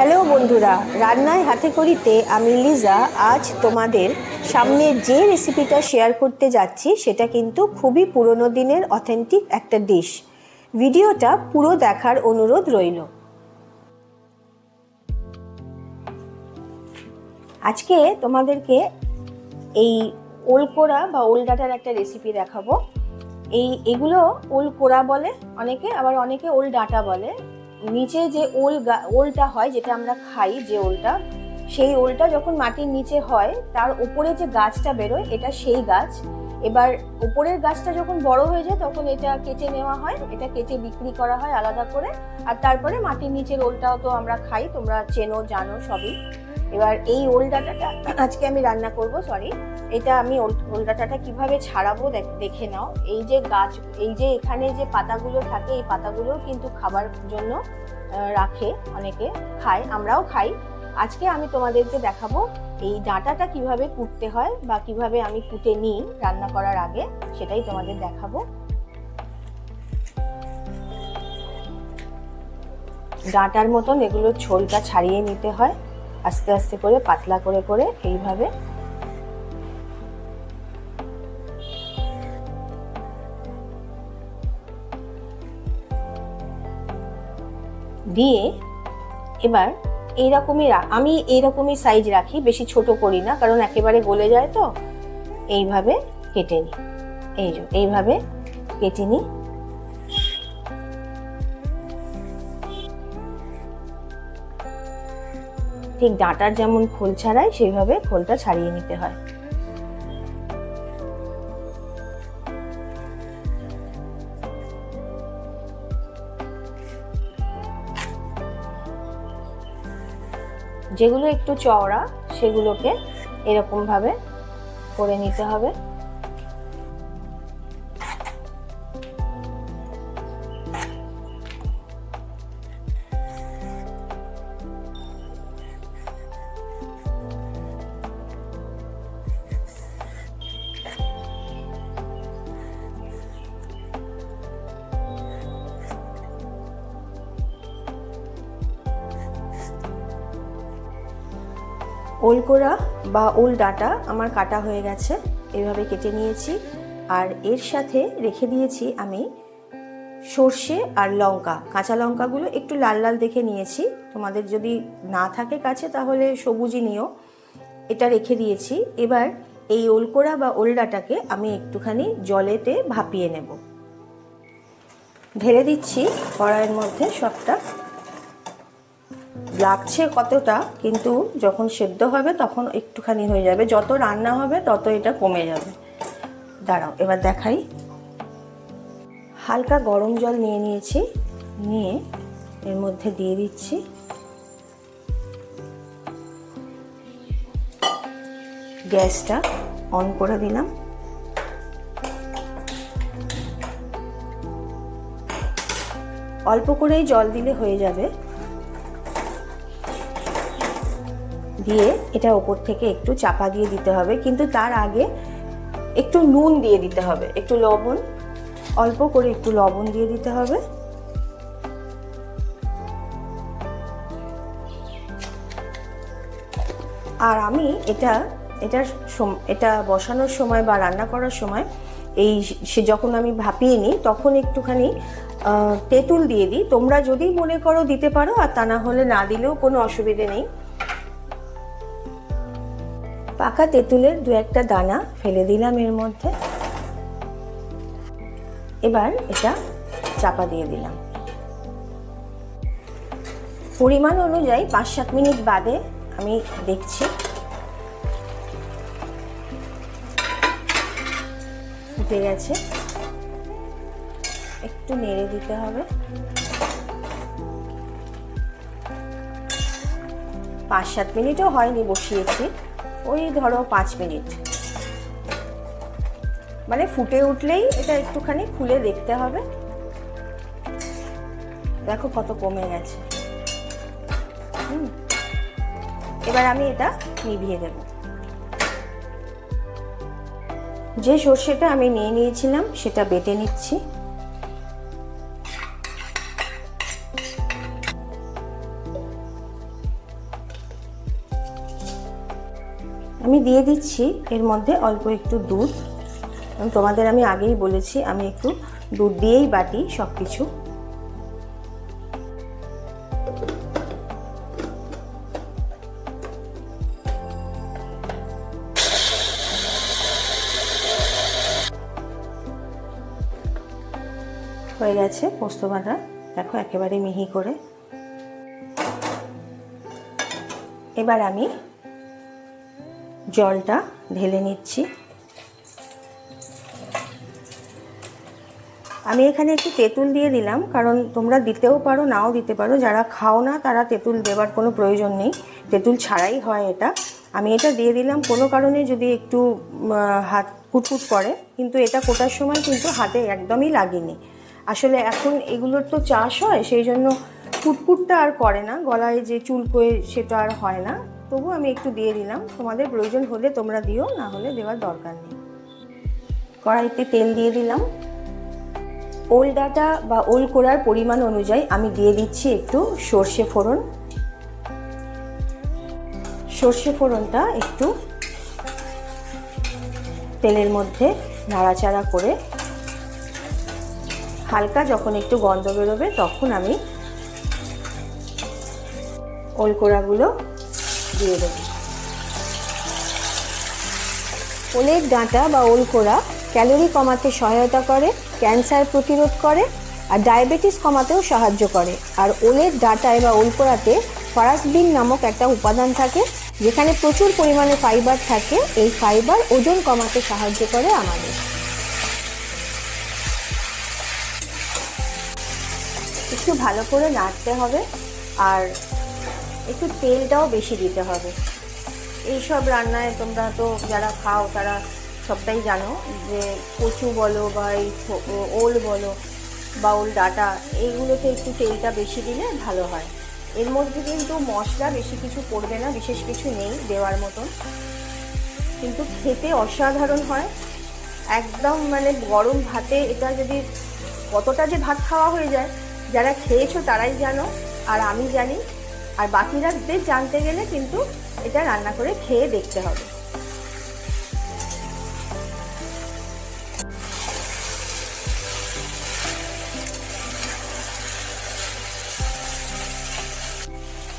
Hello বন্ধুরা, রান্নায় হাতে করিতে আমি লিজা আজ তোমাদের সামনে যে রেসিপিটা শেয়ার করতে যাচ্ছি সেটা কিন্তু খুবই পুরনো দিনের অথেন্টিক একটা ডিশ ভিডিওটা পুরো দেখার অনুরোধ রইল। আজকে তোমাদেরকে এই ওলকোড়া বা ওল ডাটার একটা রেসিপি দেখাবো। এই, এগুলো ওল কোড়া বলে, অনেকে, আবার অনেকে ওল ডাটা বলে। নিচে যে ওল ওলটা হয় যেটা আমরা খাই, যে ওলটা, সেই ওলটা যখন মাটির নিচে হয়, তার উপরে যে গাছটা বেরোয়, এটা সেই গাছ। এবার উপরের গাছটা যখন বড় হয়ে যায়, তখন এটা কেটে নেওয়া হয়, এটা কেটে বিক্রি করা হয় আলাদা করে। আর তারপরে মাটির নিচের ওলটাও তো আমরা খাই, তোমরা চেনো, জানো সবই। এবার এই ওল ডাটাটা আজকে আমি রান্না করব সরি এটা আমি ওল- ডাটাটা কীভাবে ছাড়াবো দেখ- দেখে নাও। এই যে গাছ, এই যে এখানে যে পাতাগুলো থাকে, এই পাতাগুলো কিন্তু খাবার জন্য রাখে অনেকে, খায়, আমরাও খাই। আজকে আমি তোমাদেরকে দেখাবো এই ডাঁটাটা কীভাবে কুটতে হয় বা কীভাবে আমি কুটে নিই রান্না করার আগে, সেটাই তোমাদের দেখাবো। ডাঁটার মতন এগুলো ছোলটা ছাড়িয়ে নিতে হয়। আস্তে আস্তে করে, পাতলা করে করে এইভাবে দিয়ে এবার এইরকমই আমি এইরকমই সাইজ রাখি, বেশি ছোট করি না, কারণ একেবারে গলে যায় তো। এইভাবে কেটে নিই এই এইভাবে কেটে নিই ঠিক ডাঁটার যেমন খোল ছাড়ায় সেইভাবে খোলটা ছাড়িয়ে নিতে হয়। যেগুলো একটু চওড়া, সেগুলোকে এরকমভাবে করে নিতে হবে। ওলকোড়া বা ওল ডাটা আমার কাটা হয়ে গেছে, এভাবে কেটে নিয়েছি। আর এর সাথে রেখে দিয়েছি আমি সর্ষে আর লঙ্কা। কাঁচা লঙ্কাগুলো একটু লাল লাল দেখে নিয়েছি। তোমাদের যদি না থাকে কাছে তাহলে সবুজই নিও। এটা রেখে দিয়েছি। এবার এই ওলকোড়া বা ওল ডাটাকে আমি একটুখানি জলেতে ভাপিয়ে নেব। ঢেলে দিচ্ছি কড়াইয়ের মধ্যে সবটা। লাগছে কতটা, কিন্তু যখন সেদ্ধ হবে তখন একটুখানি হয়ে যাবে। যত রান্না হবে তত এটা কমে যাবে। দাঁড়াও, এবার দেখাই। হালকা গরম জল নিয়ে নিয়েছি, নিয়ে এর মধ্যে দিয়ে দিচ্ছি। গ্যাসটা অন করে দিলাম। অল্প করেই জল দিলে হয়ে যাবে। দিয়ে এটা ওপর থেকে একটু চাপা দিয়ে দিতে হবে, কিন্তু তার আগে একটু নুন দিয়ে দিতে হবে, একটু লবণ, অল্প করে একটু লবণ দিয়ে দিতে হবে। আর আমি এটা সম- এটা বসানোর সময় বা রান্না করার সময় এই সে যখন আমি ভাপিয়ে নিই তখন একটুখানি তেঁতুল দিয়ে দিই। তোমরা যদি মনে করো দিতে পারো, আর তা না হলে না দিলেও কোনো অসুবিধে নেই। পাকা তেঁতুলের দু একটা দানা ফেলে দিলাম এর মধ্যে। এবার এটা চাপা দিয়ে দিলাম। পরিমাণ অনুযায়ী পাঁচ সাত মিনিট বাদে আমি দেখছি। ফুটে গেছে। একটু নেড়ে দিতে হবে। পাঁচ সাত মিনিটও হয়নি, বসিয়েছি। ওই ধরো পাঁচ মিনিট। মানে ফুটে উঠলেই এটা একটুখানি খুলে দেখতে হবে। দেখো কত কমে গেছে। হুম। এবার আমি এটা নিভিয়ে দেব। যে সর্ষেটা আমি নিয়ে নিয়েছিলাম, সেটা বেটে নিচ্ছি। আমি দিয়ে দিচ্ছি, এর মধ্যে অল্প একটু দুধ। তোমাদের আমি আগেই বলেছি, আমি একটু দুধ দিয়েই বাটি সব কিছু হয়ে গেছে পোস্ত বাটা। দেখো একেবারে মিহি করে। এবার আমি জলটা ঢেলে নিচ্ছি। আমি এখানে একটু তেঁতুল দিয়ে দিলাম, কারণ তোমরা দিতেও পারো, নাও দিতে পারো। যারা খাও না, তারা তেঁতুল দেওয়ার কোনো প্রয়োজন নেই। তেঁতুল ছাড়াই হয় এটা। আমি এটা দিয়ে দিলাম কোনো কারণে যদি একটু হাত কুটকুট করে, কিন্তু এটা কোটার সময় কিন্তু হাতে একদমই লাগেনি। আসলে এখন এগুলোর তো চাষ হয়, সেই জন্য কুটকুটটা আর করে না। গলায় যে চুলকোয় সেটা আর হয় না। তবু আমি একটু দিয়ে দিলাম। তোমাদের প্রয়োজন হলে তোমরা দিও, না হলে দেওয়ার দরকার নেই। কড়াইতে তেল দিয়ে দিলাম। ওল ডাটা বা ওল কোড়ার পরিমাণ অনুযায়ী আমি দিয়ে দিচ্ছি একটু সর্ষে ফোড়ন। সর্ষে ফোড়নটা একটু তেলের মধ্যে নাড়াচাড়া করে হালকা যখন একটু গন্ধ বেরোবে তখন আমি ওল কোড়াগুলো দিয়ে দেবো। ওলের ডাঁটা বা ওল কোড়া ক্যালোরি কমাতে সহায়তা করে, ক্যান্সার প্রতিরোধ করে আর ডায়াবেটিস কমাতেও সাহায্য করে। আর ওলের ডাঁটায় বা ওল কোড়াতে ফরাসবিন নামক একটা উপাদান থাকে, যেখানে প্রচুর পরিমাণে ফাইবার থাকে। এই ফাইবার ওজন কমাতে সাহায্য করে আমাদের। একটু ভালো করে নাড়তে হবে। আর একটু তেলটাও বেশি দিতে হবে। এইসব রান্নায় তোমরা তো যারা খাও, তারা সবটাই জানো যে কচু বলো বা এই ওল বলো বা ওল ডাটা, এইগুলোতে একটু তেলটা বেশি দিলে ভালো হয়। এর মধ্যে কিন্তু মশলা বেশি কিছু পড়বে না, বিশেষ কিছু নেই দেওয়ার মতন। কিন্তু খেতে অসাধারণ হয়। একদম মানে গরম ভাতে এটা যদি কতটা যে ভাত খাওয়া হয়ে যায়, যারা খেয়েছো তারাই জানো। আর আমি জানি আর বাকিরাদের জানতে গেলে কিন্তু এটা রান্না করে খেয়ে দেখতে হবে।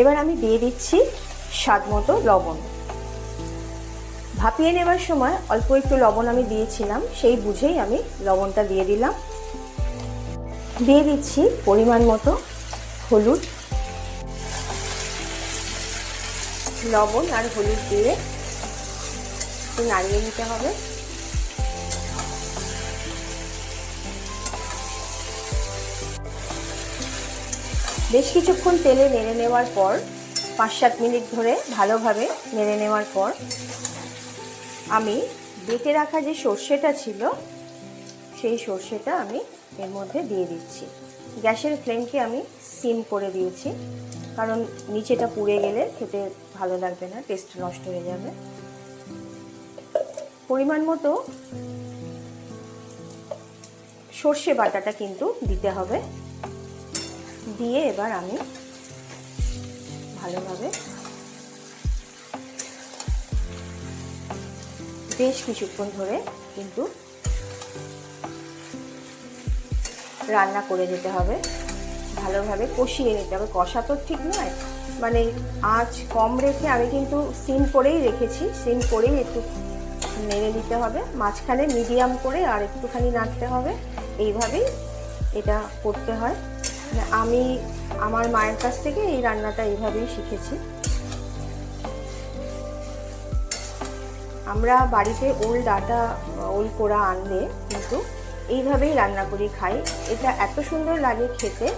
এবার আমি দিয়ে দিচ্ছি স্বাদ মতো লবণ। ভাপিয়ে নেবার সময় অল্প একটু লবণ আমি দিয়েছিলাম, সেই বুঝেই আমি লবণটা দিয়ে দিলাম। দিয়ে দিচ্ছি পরিমাণ মতো হলুদ লবণ আর হলুদ দিয়ে একটু নাড়িয়ে নিতে হবে। বেশ কিছুক্ষণ তেলে নেড়ে নেওয়ার পর পাঁচ সাত মিনিট ধরে ভালোভাবে নেড়ে নেওয়ার পর, আমি বেটে রাখা যে সর্ষেটা ছিল, সেই সর্ষেটা আমি এর মধ্যে দিয়ে দিচ্ছি। গ্যাসের ফ্লেমকে আমি সিম করে দিয়েছি। কারণ নিচেটা পুড়ে গেলে খেতে ভালো লাগবে না টেস্ট নষ্ট হয়ে যাবে। পরিমাণ মতো সর্ষে বাটাটা কিন্তু দিতে হবে। দিয়ে এবার আমি ভালোভাবে বেশ কিছুক্ষণ ধরে কিন্তু রান্না করে যেতে হবে। ভালোভাবে কষিয়ে নিতে হবে। কষা তো ঠিক নয়। মানে আঁচ কম রেখে আমি কিন্তু সিম করেই রেখেছি। সিম করেই একটু নেড়ে দিতে হবে। মাঝখানে মিডিয়াম করে আর একটুখানি নাড়তে হবে। এইভাবেই এটা করতে হয়। মানে আমি আমার মায়ের কাছ থেকে এই রান্নাটা এইভাবেই শিখেছি। আমরা বাড়িতে ওল ডাটা, ওল পোড়া আনলে কিন্তু এইভাবেই রান্না করি, খাই। এটা এত সুন্দর লাগে খেতে।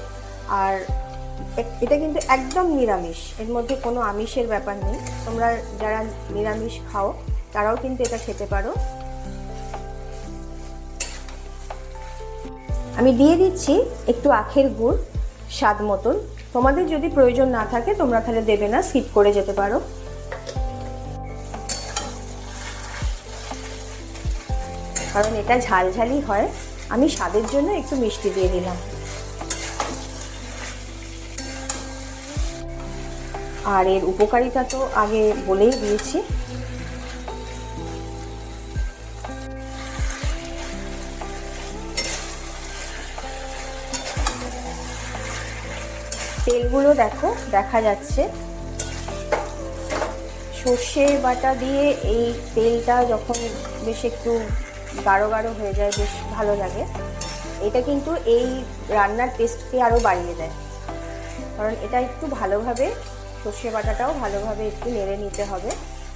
আর এটা কিন্তু একদম নিরামিষ। এর মধ্যে কোনো আমিষের ব্যাপার নেই। তোমরা যারা নিরামিষ খাও, তারাও কিন্তু এটা খেতে পারো। আমি দিয়ে দিচ্ছি একটু আখের গুড়, স্বাদ মতন। তোমাদের যদি প্রয়োজন না থাকে, তোমরা তাহলে দেবে না স্কিপ করে যেতে পারো। কারণ এটা ঝালঝালি হয়। আমি স্বাদের জন্য একটু মিষ্টি দিয়ে দিলাম। আর এর উপকারিতা তো আগে বলেই দিয়েছি। তেলগুলো দেখো, দেখা যাচ্ছে। সর্ষে বাটা দিয়ে এই তেলটা যখন বেশ একটু গাঢ় গাঢ় হয়ে যায়, বেশ ভালো লাগে। এটা কিন্তু এই রান্নার টেস্টকে আরও বাড়িয়ে দেয়। কারণ এটা একটু ভালোভাবে সর্ষে বাটাটাও ভালোভাবে একটু নেড়ে নিতে হবে।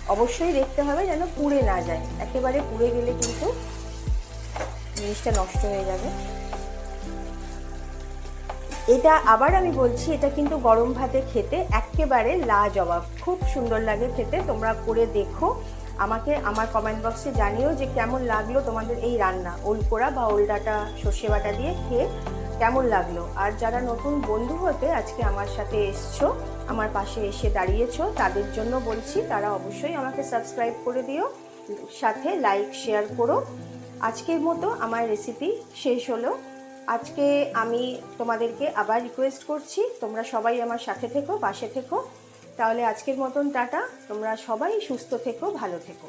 অবশ্যই দেখতে হবে যেন পুড়ে না যায়। একেবারে পুড়ে গেলে কিন্তু জিনিসটা নষ্ট হয়ে যাবে। এটা আবার আমি বলছি, এটা কিন্তু গরম ভাতে খেতে একেবারে লাজবাব। খুব সুন্দর লাগে খেতে। তোমরা করে দেখো। আমাকে আমার কমেন্ট বক্সে জানিও যে কেমন লাগল তোমাদের এই রান্না। ওলকোড়া বা ওলডাটা সর্ষে বাটা দিয়ে খেয়ে কেমন লাগল? আর যারা নতুন বন্ধু হতে আজকে আমার সাথে এসছো আমার পাশে এসে দাঁড়িয়েছো, তাদের জন্য বলছি তারা অবশ্যই আমাকে সাবস্ক্রাইব করে দিও, সাথে লাইক শেয়ার করো। আজকের মতো আমার রেসিপি শেষ হলো। আজকে আমি তোমাদেরকে আবার রিকোয়েস্ট করছি, তোমরা সবাই আমার সাথে থেকো, পাশে থেকো। তাহলে আজকের মতন টাটা, তোমরা সবাই সুস্থ থেকো, ভালো থেকো।